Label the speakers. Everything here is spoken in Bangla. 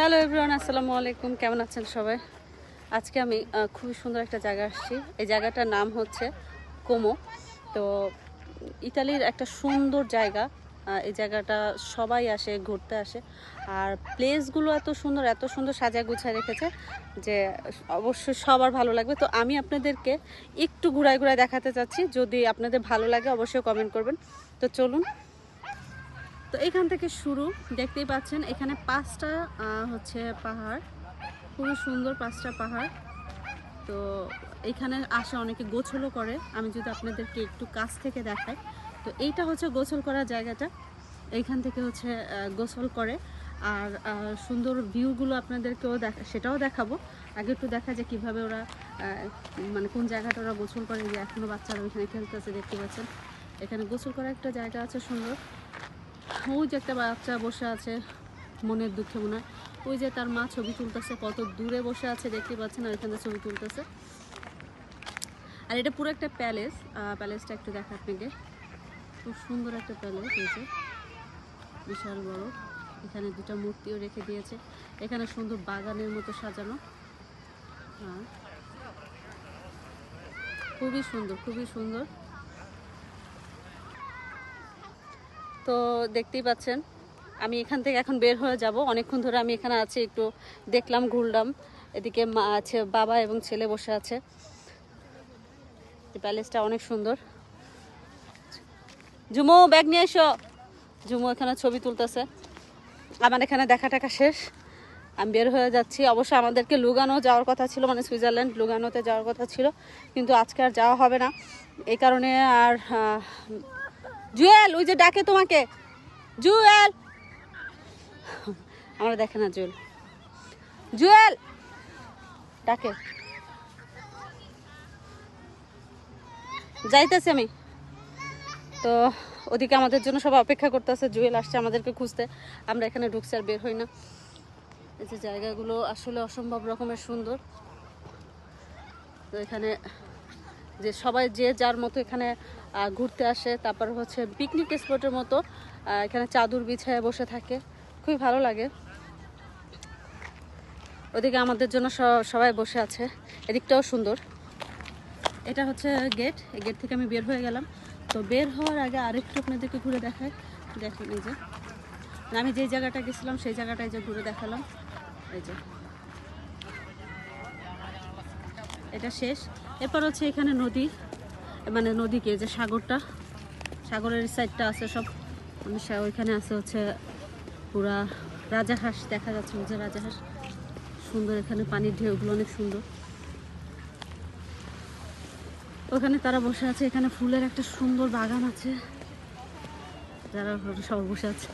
Speaker 1: হ্যালো এভরিওয়ান আসসালামু আলাইকুম। কেমন আছেন সবাই? আজকে আমি খুবই সুন্দর একটা জায়গা আসছি। এই জায়গাটার নাম হচ্ছে কোমো। তো, ইতালির একটা সুন্দর জায়গা। এই জায়গাটা সবাই আসে, ঘুরতে আসে। আর প্লেসগুলো এত সুন্দর এত সুন্দর সাজা গুছায় রেখেছে যে, অবশ্যই সবার ভালো লাগবে। তো আমি আপনাদেরকে একটু ঘুরায় ঘুরায় দেখাতে চাচ্ছি। যদি আপনাদের ভালো লাগে, অবশ্যই কমেন্ট করবেন। তো চলুন তো এখান থেকে শুরু, দেখতেই পাচ্ছেন, এখানে পাঁচটা হচ্ছে পাহাড়। খুবই সুন্দর পাঁচটা পাহাড়। তো এখানে আসে অনেকে গোছলও করে। আমি যদি আপনাদেরকে একটু কাছ থেকে দেখাই, তো এইটা হচ্ছে গোসল করার জায়গাটা। এইখান থেকে হচ্ছে গোসল করে। আর সুন্দর ভিউগুলো আপনাদেরকেও দেখা, সেটাও দেখাবো। আগে একটু দেখা যায় কীভাবে ওরা মানে কোন জায়গাটা ওরা গোসল করে। যে এখনও বাচ্চারা ওইখানে খেলতেছে, দেখতে পাচ্ছেন। এখানে গোসল করার একটা জায়গা আছে সুন্দর। ওই যে একটা বাচ্চা বসে আছে, মনের দুঃখে মনে হয়। ওই যে তার মা ছবি তুলতেছে, কত দূরে বসে আছে দেখতে পাচ্ছেন, আর এখানে ছবি তুলতেছে। আর এটা পুরো একটা প্যালেস প্যালেসটা একটু দেখা আপনাকে। খুব সুন্দর একটা প্যালেস যে, বিশাল বড়। এখানে দুটা মূর্তিও রেখে দিয়েছে। এখানে সুন্দর বাগানের মতো সাজানো। হ্যাঁ। খুবই সুন্দর খুবই সুন্দর। তো দেখতেই পাচ্ছেন, আমি এখান থেকে এখন বের হয়ে যাব। অনেকক্ষণ ধরে আমি এখানে আছি, একটু দেখলাম, ঘুরলাম। এদিকে মা আছে, বাবা এবং ছেলে বসে আছে। প্যালেসটা অনেক সুন্দর। জুমো ব্যাগ নিয়ে এসো। জুমো এখানে ছবি তুলতেছে। আমার এখানে দেখা টাকা শেষ। আমি বের হয়ে যাচ্ছি। অবশ্য আমাদেরকে লুগানো যাওয়ার কথা ছিল মানে সুইজারল্যান্ড লুগানোতে যাওয়ার কথা ছিল। কিন্তু আজকে আর যাওয়া হবে না। এই কারণে আর জুয়েল, ওই যে ডাকে তোমাকে। জুয়েল। আমরা দেখে না জুয়েল। জুয়েল। ডাকে। যাইতেছি আমি। তো ওদিকে আমাদের জন্য সবাই অপেক্ষা করতেছে, জুয়েল আসছে আমাদেরকে খুঁজতে। আমরা এখানে ঢুকছি আর বের হই না। এই যে জায়গাগুলো আসলে অসম্ভব রকমের সুন্দর। তো এখানে যে সবাই যে যার মতো এখানে ঘুরতে আসে। তারপর হচ্ছে পিকনিক স্পটের মতো এখানে চাদর বিছায় বসে থাকে। খুবই ভালো লাগে। ওদিকে আমাদের জন্য সবাই বসে আছে। এদিকটাও সুন্দর। এটা হচ্ছে গেট এই গেট থেকে আমি বের হয়ে গেলাম। তো বের হওয়ার আগে আরেকটু আপনাদেরকে ঘুরে দেখায় দেখেন এই যে। আমি যেই জায়গাটা গেছিলাম, সেই জায়গাটায় যে ঘুরে দেখালাম। এই যে। এটা শেষ। এরপর হচ্ছে এখানে নদী মানে নদীকে যে সাগরটা, সাগরের সাইডটা আছে সব। মানে ওইখানে আছে হচ্ছে পুরা রাজাহাঁস, দেখা যাচ্ছে যে রাজাহাঁস। সুন্দর এখানে পানির ঢেউগুলো অনেক সুন্দর। ওখানে তারা বসে আছে, এখানে ফুলের একটা সুন্দর বাগান আছে। যারা সব বসে আছে।